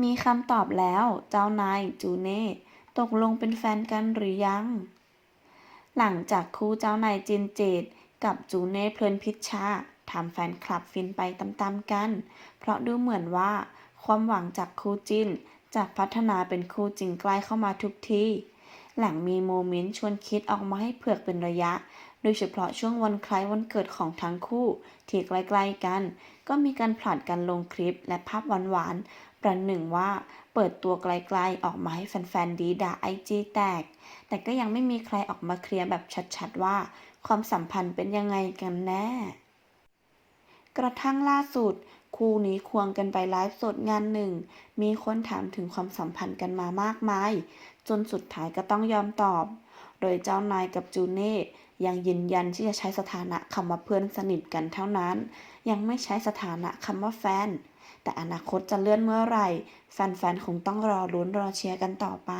มีคำตอบแล้ว เจ้านายจูเน่ตกลงเป็นแฟนกันหรือยัง หลังจากคู่เจ้านายจินเจดกับจูเน่เพลินพิชชาทำแฟนคลับฟินไปตามๆกัน เพราะดูเหมือนว่า ความหวังจากคู่จิ้นจะพัฒนาเป็นคู่จริงใกล้เข้ามาทุกที หลังมีโมเมนต์ชวนคิดออกมาให้เผือกเป็นระยะ โดยเฉพาะช่วงวันคล้ายวันเกิดของทั้งคู่ที่ใกล้ๆกัน ก็มีการผลัดกันลงคลิปและภาพหวานๆ ประหนึ่งว่าเปิดตัวไกลๆออกมาให้แฟนๆดีด่าไอจีแตก แต่ก็ยังไม่มีใครออกมาเคลียร์แบบชัดๆว่า ความสัมพันธ์เป็นยังไงกันแน่ กระทั่งล่าสุด คู่นี้ควงกันไปไลฟ์สดงานหนึ่ง มีคนถามถึงความสัมพันธ์กันมามากมาย จนสุดท้ายก็ต้องยอมตอบ โดยเจ้านายกับจูเน่ยังยืนยันที่จะใช้สถานะคำว่าเพื่อนสนิทกันเท่านั้น ยังไม่ใช้สถานะคำว่าแฟน แต่อนาคตจะเลื่อนเมื่อไหร่ แฟนๆ คงต้องรอลุ้นรอเชียร์กันต่อไป